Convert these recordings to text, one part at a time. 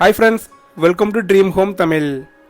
Hi friends welcome to dream home Tamil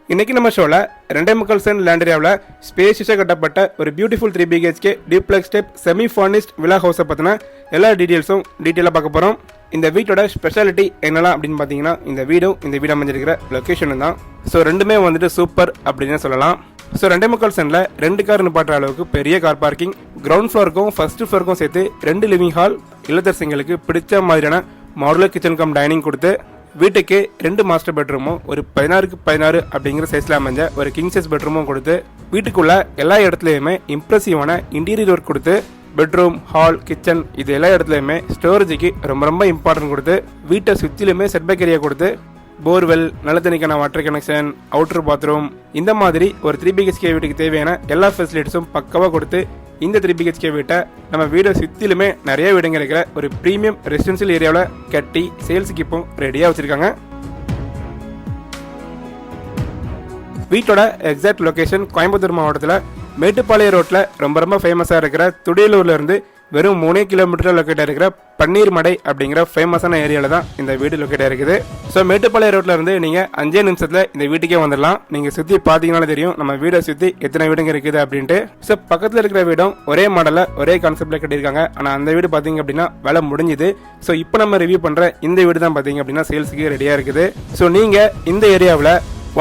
இன்னைக்கு நம்ம ஷோவில் ரெண்டே முக்கால் சென்ட் லேண்டரியாவில் ஸ்பேஷியஸாக கட்டப்பட்ட ஒரு beautiful three BHK duplex step semi furnished villa ஹவுஸை பற்றின எல்லா டீட்டெயில்ஸும் டீட்டெயிலாக பார்க்க போகிறோம் இந்த வீட்டோட ஸ்பெஷாலிட்டி என்னலாம் அப்படின்னு பார்த்தீங்கன்னா இந்த வீடும் இந்த வீடு அமைஞ்சிருக்கிற லொக்கேஷனும் தான். ஸோ ரெண்டுமே வந்துட்டு சூப்பர் அப்படின்னு சொல்லலாம். ஸோ ரெண்டே முக்கால் சென்டில் ரெண்டு கார் நிப்பாட்டுற அளவுக்கு பெரிய கார் பார்க்கிங் கிரவுண்ட் ஃப்ளோருக்கும் ஃபர்ஸ்ட் ஃப்ளோருக்கும் சேர்த்து ரெண்டு லிவிங் ஹால் இல்லத்தரசிங்களுக்கு பிடிச்ச மாதிரியான மாடுலர் கிச்சன் கம் டைனிங் கொடுத்து வீட்டுக்கு ரெண்டு மாஸ்டர் பெட்ரூமும் ஒரு பதினாறுக்கு பதினாறு அப்படிங்கிற சைஸில் அமைஞ்ச ஒரு கிங் சைஸ் பெட்ரூமும் கொடுத்து வீட்டுக்குள்ள எல்லா இடத்துலையுமே இம்ப்ரெசிவான இன்டீரியர் ஒர்க் கொடுத்து பெட்ரூம் ஹால் கிச்சன் இது எல்லா இடத்துலையுமே ஸ்டோரேஜுக்கு ரொம்ப ரொம்ப இம்பார்ட்டன்ட் கொடுத்து வீட்டை சுற்றிலுமே செட்பேக் ஏரியா கொடுத்து போர்வெல் நல்ல தண்ணிக்கான வாட்டர் கனெக்ஷன் அவுட்டர் பாத்ரூம் இந்த மாதிரி ஒரு த்ரீ பிஹெச்கே வீட்டுக்கு தேவையான எல்லா ஃபெசிலிட்டிஸும் பக்கவாக கொடுத்து இந்த த்ரீ பிஹெச்கே வீட்டை நம்ம வீடை சுற்றிலுமே நிறைய வீடுங்க இருக்கிற ஒரு ப்ரீமியம் ரெசிடென்ஷியல் ஏரியாவில் கட்டி சேல்ஸுக்கு இப்போ ரெடியாக வச்சுருக்காங்க. வீட்டோட எக்ஸாக்ட் லொக்கேஷன் கோயம்புத்தூர் மாவட்டத்தில் மேட்டுப்பாளையம் ரோட்டில் ரொம்ப ரொம்ப ஃபேமஸாக இருக்கிற துடியலூர்லேருந்து இருந்து வெறும் மூணே கிலோமீட்டர் லொக்கேட் இருக்கிற பன்னீர் மடை அப்படிங்கிற ஃபேமஸான ஏரியாவில் தான் இந்த வீடு லொக்கேட் இருக்குது ஸோ மேட்டுப்பாளையம் ரோட்டில் இருந்து நீங்கள் அஞ்சே நிமிஷத்தில் இந்த வீட்டுக்கே வந்துடலாம். நீங்கள் சுற்றி பார்த்தீங்கன்னாலே தெரியும் நம்ம வீடை சுற்றி எத்தனை வீடுங்க இருக்குது அப்படின்ட்டு. ஸோ பக்கத்தில் இருக்கிற வீடும் ஒரே மாடலில் ஒரே கான்செப்டில் கட்டியிருக்காங்க. ஆனால் அந்த வீடு பார்த்தீங்க அப்படின்னா வேலை முடிஞ்சுது. ஸோ இப்போ நம்ம ரிவ்யூ பண்ணுற இந்த வீடு தான் பார்த்தீங்க அப்படின்னா சேல்ஸுக்கு ரெடியாக இருக்குது. ஸோ நீங்கள் இந்த ஏரியாவில்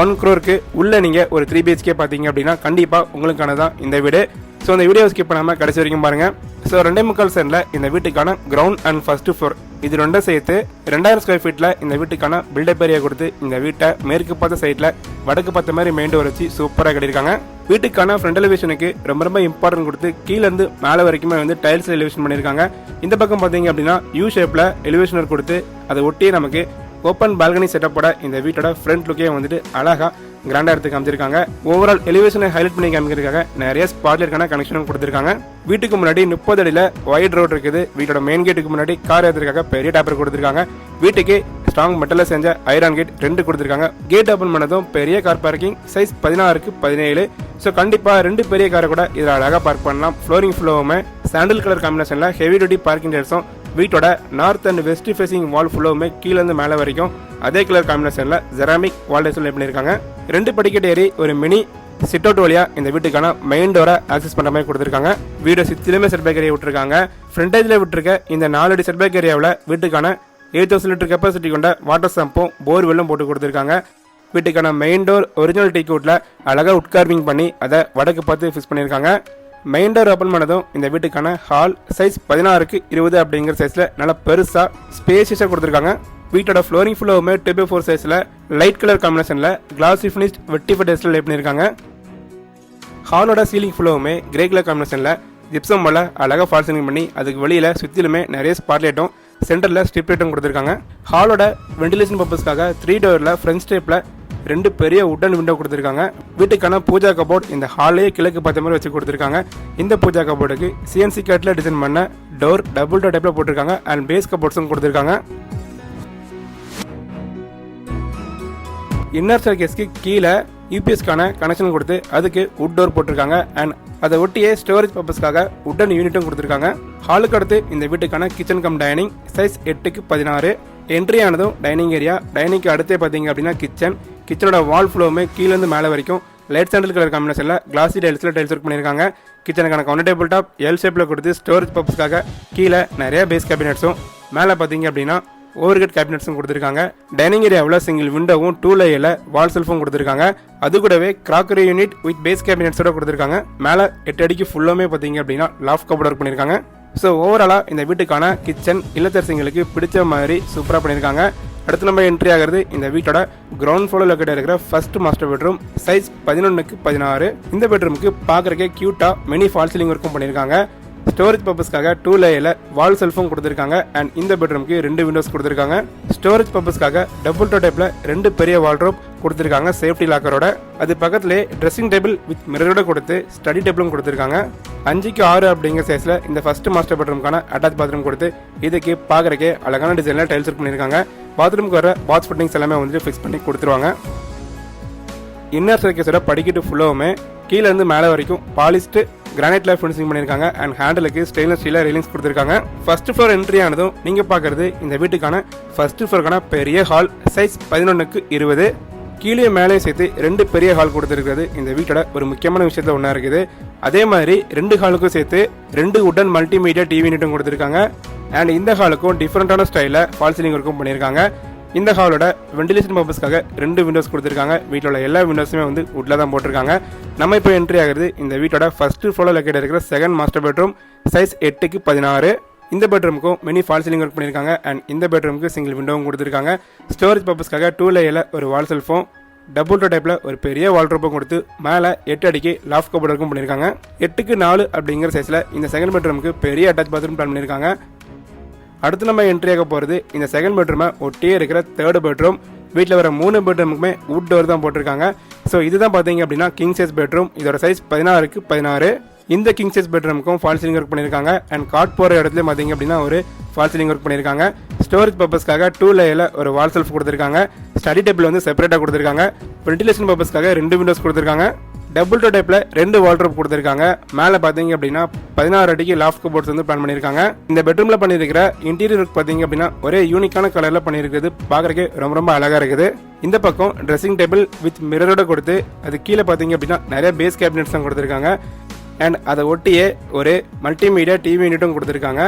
ஒன் க்ரோருக்கு உள்ளே நீங்கள் ஒரு த்ரீ பிஹெச்கே பார்த்தீங்க அப்படின்னா கண்டிப்பாக உங்களுக்கான தான் இந்த வீடு. ஸோ இந்த வீடியோ ஸ்கிப் பண்ணாமல் கடைசி வரைக்கும் பாருங்கள் ஸோ ரெண்டே முக்கால் சென்டில் இந்த வீட்டுக்கான கிரவுண்ட் அண்ட் ஃபர்ஸ்ட் ஃப்ளோர் இது ரெண்டும் சேர்த்து ரெண்டாயிரம் ஸ்கொயர் ஃபீட்டில் இந்த வீட்டுக்கான பில்டப் ஏரியா கொடுத்து இந்த வீட்டை மேற்கு பார்த்த சைட்டில் வடக்கு பார்த்த மாதிரி மெயின் டோர் வச்சு சூப்பராக கட்டியிருக்காங்க. வீட்டுக்கான ஃப்ரண்ட் எலிவேஷனுக்கு ரொம்ப ரொம்ப இம்பார்ட்டன்ட் கொடுத்து கீழேருந்து மேலே வரைக்குமே வந்து டைல்ஸ் எலிவேஷன் பண்ணியிருக்காங்க. இந்த பக்கம் பார்த்தீங்க அப்படின்னா யூ ஷேப்பில் எலிவேஷனர் கொடுத்து அதை ஒட்டியே நமக்கு ஓப்பன் பால்கனி செட்டப்போட இந்த வீட்டோட ஃப்ரண்ட் லுக்கே வந்துட்டு அழகா கிராண்டா எடுத்து காமிச்சிருக்காங்க. ஓவரால் எலிவேஷனை ஹைலைட் பண்ணி காமிக்கிறதுக்காக நிறைய ஸ்பாட்லருக்கான கனெக்ஷனும் கொடுத்துருக்காங்க. வீட்டுக்கு முன்னாடி முப்பது அடியில் ஒயிட் ரோட் இருக்குது. வீட்டோட மெயின் கேட்டுக்கு முன்னாடி கார் ஏற்றுறதுக்காக பெரிய டேப்பர் கொடுத்துருக்காங்க. வீட்டுக்கு ஸ்ட்ராங் மெட்டலில் செஞ்ச ஐரான் கேட் ரெண்டு கொடுத்துருக்காங்க. கேட் ஓப்பன் பண்ணதும் பெரிய கார் பார்க்கிங் சைஸ் பதினாறுக்கு பதினேழு. ஸோ கண்டிப்பாக ரெண்டு பெரிய காரை கூட இதில் அழகாக பார்க் பண்ணலாம். ஃப்ளோரிங் ஃப்ளோவுமே சாண்டில் கலர் காம்பினேஷனில் ஹெவி டியூட்டி பார்க்கிங் டேர்ஸும் வீட்டோட north and west facing wall ஃபுல்லோவுமே கீழேருந்து மேலே வரைக்கும் அதே கலர் காம்பினேஷனில் ஜெராமிக் வால் டேஸில் பண்ணியிருக்காங்க. ரெண்டு படிக்கட்டு ஏறி ஒரு மினி சிட் அவுட் வழியாக இந்த வீட்டுக்கான மெயின் டோரை ஆக்சஸ் பண்ணுற மாதிரி கொடுத்துருக்காங்க. வீடு சுற்றிலுமே செட்பேக் ஏரியா விட்டுருக்காங்க. ஃப்ரண்டேஜில் விட்டுருக்க இந்த நாலடி செட்பேக் ஏரியாவில் வீட்டுக்கான எயிட் தௌசண்ட் லிட்டர் கெப்பாசிட்டி கொண்ட வாட்டர் சம்பும் போர் வெல்லும் போட்டு கொடுத்துருக்காங்க. வீட்டுக்கான மெயின் டோர் ஒரிஜினல் டீ கோட்டில் அழகாக உட்கார்விங் பண்ணி அதை வடக்கு பார்த்து ஃபிக்ஸ் பண்ணியிருக்காங்க. மெயின் டோர் ஓப்பன் பண்ணதும் இந்த வீட்டுக்கான ஹால் சைஸ் பதினாறுக்கு இருபது அப்படிங்கிற சைஸில் நல்லா பெருசாக ஸ்பேசியஸாக கொடுத்துருக்காங்க. வீட்டோட ஃப்ளோரிங் ஃபுல்லோவுமே டூ பை ஃபோர் சைஸில் லைட் கலர் காம்பினேஷனில் கிளாஸ் ஃபினிஷ்ட் வெட்டி ஃபட்டேஸில் லைட் பண்ணியிருக்காங்க. ஹாலோட சீலிங் ஃபுல்லோவுமே கிரே கலர் காம்பினேஷனில் ஜிப்சம் போல் அழகாக ஃபால் சீலிங் பண்ணி அதுக்கு வெளியில் சுற்றிலுமே நிறைய ஸ்பாட்லைட்டும் சென்டரில் ஸ்ட்ரிப் லைட்டும் கொடுத்துருக்காங்க. ஹாலோட வெண்டிலேஷன் பர்பஸ்க்காக த்ரீ டோரில் ஃப்ரண்ட் ஸ்டேப்பில் ரெண்டு பெரிய உடன் விண்டோ கொடுத்துருக்காங்க. வீட்டுக்கான பூஜா கபோர்ட் இந்த ஹாலே கிழக்கு பார்த்த மாதிரி வச்சு கொடுத்துருக்காங்க. இந்த பூஜா கபோர்டுக்கு சிஎன்சி கேட்டில் டிசைன் பண்ண டோர் டபுள் டோர் டைப்பில் போட்டிருக்காங்க. அண்ட் பேஸ் கபோர்ட்ஸும் கொடுத்துருக்காங்க. இன்னர் சர்க்கேஸ்க்கு கீழே யூபிஎஸ்க்கான கனெக்ஷன் கொடுத்து அதுக்கு உட் டோர் போட்டிருக்காங்க. அண்ட் அதை ஒட்டியே ஸ்டோரேஜ் பர்பஸ்க்காக உட்டன் யூனிட்டும் கொடுத்துருக்காங்க. ஹாலுக்கு அடுத்து இந்த வீட்டுக்கான கிச்சன் கம் டைனிங் சைஸ் எட்டுக்கு பதினாறு. என்ட்ரி ஆனதும் டைனிங் ஏரியா டைனிங்க்கு அடுத்தே பார்த்தீங்க அப்படின்னா கிச்சன் கிச்சனோட வால் ஃப்ளோவுமே கீழேருந்து மேலே வரைக்கும் லைட் சாண்டில் கலர் காம்பினேஷனில் கிளாசி டைல்ஸில் டைல்ஸ் ஒர்க் பண்ணியிருக்காங்க. கிச்சனுக்கான கவுண்டர் டேபிள் டாப் எல் ஷேப்பில் கொடுத்து ஸ்டோரேஜ் பர்பஸ்க்காக கீழே நிறைய பேஸ் கேபினட்ஸும் மேலே பார்த்தீங்க அப்படின்னா ஓவர்கட் கேபினட்ஸும் கொடுத்துருக்காங்க. டைனிங் ஏரியாவில் சிங்கிள் விண்டோவும் டூ லேயரில் வால் செல்ஃபும் கொடுத்துருக்காங்க. அது கூடவே கிராக்கரி யூனிட் வித் பேஸ் கேபினட்ஸோட கொடுத்துருக்காங்க. மேலே எட்டு அடிக்கு ஃபுல்லுமே பார்த்தீங்க அப்படின்னா லாஃப் கபோர்ட் ஒர்க் பண்ணியிருக்காங்க. ஸோ ஓவராலாக இந்த வீட்டுக்கான கிச்சன் இல்லத்தரசிங்களுக்கு பிடிச்ச மாதிரி சூப்பராக பண்ணியிருக்காங்க. அடுத்து நம்ம என்ட்ரி ஆகிறது இந்த வீட்டோட கிரவுண்ட் ஃப்ளோரில் லொக்கேட் இருக்கிற ஃபர்ஸ்ட் மாஸ்டர் பெட்ரூம் சைஸ் பதினொன்றுக்கு பதினாறு. இந்த பெட்ரூமுக்கு பார்க்குறக்கே க்யூட்டாக மினி ஃபால் சீலிங் ஒர்க்கும் பண்ணியிருக்காங்க. ஸ்டோரேஜ் பர்பஸ்க்காக டூ லேயரில் வால் செல்ஃபும் கொடுத்துருக்காங்க. அண்ட் இந்த பெட்ரூம்க்கு ரெண்டு விண்டோஸ் கொடுத்துருக்காங்க. ஸ்டோரேஜ் பர்பஸ்க்காக டபுள் டோ டைப்பில் ரெண்டு பெரிய வால்ட்ரோப் கொடுத்துருக்காங்க சேஃப்டி லாக்கரோட அது பக்கத்துலேயே ட்ரெஸ்ஸிங் டேபிள் வித் மிரரோட கொடுத்து ஸ்டடி டேபிளும் கொடுத்துருக்காங்க. அஞ்சுக்கு ஆறு அப்படிங்கிற சைஸில் இந்த ஃபர்ஸ்ட் மாஸ்டர் பெட்ரூம்க்கான அட்டாச் பாத்ரூம் கொடுத்து இதுக்கு பார்க்குறக்கே அழகான டிசைனில் டைல்ஸ் ஒர்க் பண்ணியிருக்காங்க. பாத்ரூமுக்கு வர பாத் ஃபிட்டிங்ஸ் எல்லாமே வந்துட்டு ஃபிக்ஸ் பண்ணி கொடுத்துருவாங்க. இன்னர் சர்க்கஸோட படிக்கட்டு ஃபுல்லாகவுமே கீழேருந்து மேலே வரைக்கும் பாலிஸ்டு கிரானைட்ல ஃபினிஷிங் பண்ணியிருக்காங்க. அண்ட் ஹேண்டலுக்கு ஸ்டெயின்லெஸ் ஸ்டீல ரெயிலிங்ஸ் கொடுத்துருக்காங்க. ஃபர்ஸ்ட் ஃப்ளோர் என்ட்ரி ஆனதும் நீங்க பார்க்குறது இந்த வீட்டுக்கான ஃபர்ஸ்ட் ஃப்ளோருக்கான பெரிய ஹால் சைஸ் பதினொன்றுக்கு இருபது. கீழே மேலே சேர்த்து ரெண்டு பெரிய ஹால் கொடுத்துருக்கிறது. இந்த வீட்டோட ஒரு முக்கியமான விஷயத்தில் ஒன்றா இருக்குது. அதே மாதிரி ரெண்டு ஹாலுக்கும் சேர்த்து ரெண்டு உடன் மல்டிமீடியா டிவி யூனிட்டும் கொடுத்துருக்காங்க. அண்ட் இந்த ஹாலுக்கும் டிஃப்ரெண்ட்டான ஸ்டைலில் ஃபால் சீலிங் ஒர்க்கும் பண்ணியிருக்காங்க. இந்த ஹாலோட வெண்டிலேஷன் பர்பஸ்க்காக ரெண்டு விண்டோஸ் கொடுத்துருக்காங்க. வீட்டோட எல்லா விண்டோஸுமே வந்து உட்ல தான் போட்டிருக்காங்க. நம்ம இப்போ என்ட்ரி ஆகுறது இந்த வீட்டோட ஃபர்ஸ்ட் ஃப்ளோரில் லொக்கேட் இருக்கிற செகண்ட் மாஸ்டர் பெட்ரூம் சைஸ் எட்டுக்கு பதினாறு. இந்த பெட்ரூமுக்கும் மினி ஃபால் சீலிங் ஒர்க் பண்ணியிருக்காங்க. அண்ட் இந்த பெட்ரூமுக்கு சிங்கிள் விண்டோவும் கொடுத்துருக்காங்க. ஸ்டோரேஜ் பர்பஸ்க்காக டூ லேயரில் ஒரு வால் செல்ஃபோம் டபுள் டோ டைப்பில் ஒரு பெரிய வால்ட்ரோப்பும் கொடுத்து மேலே எட்டு அடிக்கு லாஃப் கபோர்ட் ஒர்க்கும் பண்ணியிருக்காங்க. எட்டுக்கு நாலு அப்படிங்கிற சைஸில் இந்த செகண்ட் பெட்ரூமுக்கு பெரிய அட்டாச் பாத்ரூம் பிளான் பண்ணியிருக்காங்க. அடுத்து நம்ம என்ட்ரி ஆக போகிறது இந்த செகண்ட் பெட்ரூமை ஒட்டியே இருக்கிற தேர்ட் பெட்ரூம் வீட்டில் வர மூணு பெட்ரூமுக்குமே வுட் டோர் தான் போட்டிருக்காங்க. ஸோ இதுதான் பார்த்தீங்க அப்படின்னா கிங் சைஸ் பெட்ரூம் இதோட சைஸ் பதினாறுக்கு பதினாறு. இந்த கிங் சைஸ் பெட்ரூமுக்கும் ஃபால் சீலிங் ஒர்க் பண்ணியிருக்காங்க. அண்ட் காட் போகிற இடத்துல பார்த்தீங்க அப்படின்னா ஒரு ஃபால் சீலிங் ஒர்க் பண்ணியிருக்காங்க. ஸ்டோரேஜ் பர்பஸ்க்காக டூ லேயரில் ஒரு வால் செல்ஃப் கொடுத்துருக்காங்க. ஸ்டடி டேபிள் வந்து செப்பரேட்டாக கொடுத்துருக்காங்க. வென்டிலேஷன் பர்பஸ்க்காக ரெண்டு விண்டோஸ் கொடுத்துருக்காங்க. டபுள் டோ டைப்ல ரெண்டு வால்ட்ரோப் கொடுத்துருக்காங்க. மேலே பார்த்தீங்க அப்படின்னா பதினாறு அடிக்கு லாஃப்ட் கபோர்ட்ஸ் வந்து பிளான் பண்ணியிருக்காங்க இந்த பெட்ரூம்ல பண்ணியிருக்கிற இன்டீரியர் ஒர்க் பார்த்தீங்க அப்படின்னா ஒரே யூனிக்கான கலர்ல பண்ணியிருக்கிறது பார்க்கறதுக்கு ரொம்ப ரொம்ப அழகா இருக்குது. இந்த பக்கம் ட்ரெஸ்ஸிங் டேபிள் வித் மிரரோட கொடுத்து அது கீழே பார்த்தீங்க அப்படின்னா நிறைய பேஸ் கேபினெட்ஸ் தான் கொடுத்துருக்காங்க. அண்ட் அதை ஒட்டியே ஒரு மல்டிமீடியா டிவி யூனிட்டும் கொடுத்துருக்காங்க.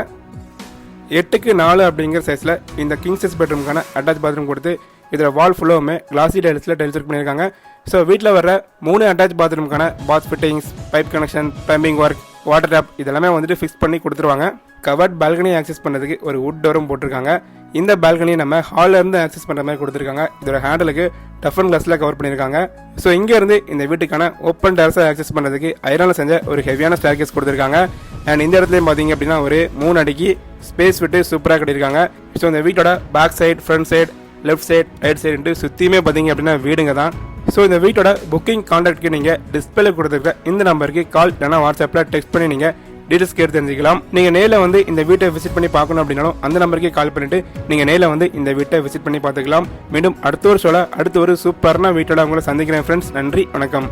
எட்டுக்கு நாலு அப்படிங்கிற சைஸில் இந்த கிங் சைஸ் பெட்ரூம்க்கான அட்டாச் பாத்ரூம் கொடுத்து இதில் வால் ஃபுல்லுமே கிளாசி டைல்ஸில் டைல்ஸ் ஒர்க் பண்ணியிருக்காங்க. ஸோ வீட்டில் வர மூணு attach பாத்ரூம்க்கான bath fittings pipe connection pumping work water tap இதெல்லாமே வந்துட்டு ஃபிக்ஸ் பண்ணி கொடுத்துருவாங்க. கவர்ட் பால்கனி ஆக்சஸ் பண்ணுறதுக்கு ஒரு வுட் டோரும் போட்டிருக்காங்க. இந்த பால்கனியை நம்ம ஹாலில் ஆக்சஸ் பண்ணுற மாதிரி கொடுத்துருக்காங்க. இதோட ஹேண்டலுக்கு டஃபன் கிளாஸில் கவர் பண்ணியிருக்காங்க. ஸோ இங்கேருந்து இந்த வீட்டுக்கான ஓப்பன் டேரஸை ஆக்சஸ் பண்ணுறதுக்கு ஐரானில் செஞ்ச ஒரு ஹெவியான ஸ்டேர்கேஸ் கொடுத்துருக்காங்க. அண்ட் இந்த இடத்துலையும் பார்த்தீங்க அப்படின்னா ஒரு மூணு அடிக்கு ஸ்பேஸ் விட்டு சூப்பராக கட்டியிருக்காங்க. ஸோ இந்த வீட்டோட back side front side left side right side சுற்றியுமே பார்த்தீங்க அப்படின்னா வீடுங்க தான். ஸோ இந்த வீட்டோட புக்கிங் காண்டாக்ட்க்கு நீங்கள் டிஸ்பிளே கொடுத்துருக்க இந்த நம்பருக்கு கால் இல்லைனா வாட்ஸ்அப்பில் டெக்ஸ்ட் பண்ணி நீங்கள் டீட்டெயில்ஸ் கேட்டு தெரிஞ்சுக்கலாம். நீங்கள் நேரில் வந்து இந்த வீட்டை விசிட் பண்ணி பார்க்கணும் அப்படின்னாலும் அந்த நம்பருக்கே கால் பண்ணிட்டு நீங்கள் நேரில் வந்து இந்த வீட்டை விசிட் பண்ணி பார்த்துக்கலாம். மீண்டும் அடுத்த ஒரு ஷோல அடுத்த ஒரு சூப்பரான வீட்டோட உங்களை சந்திக்கிறேன் ஃப்ரெண்ட்ஸ் நன்றி வணக்கம்.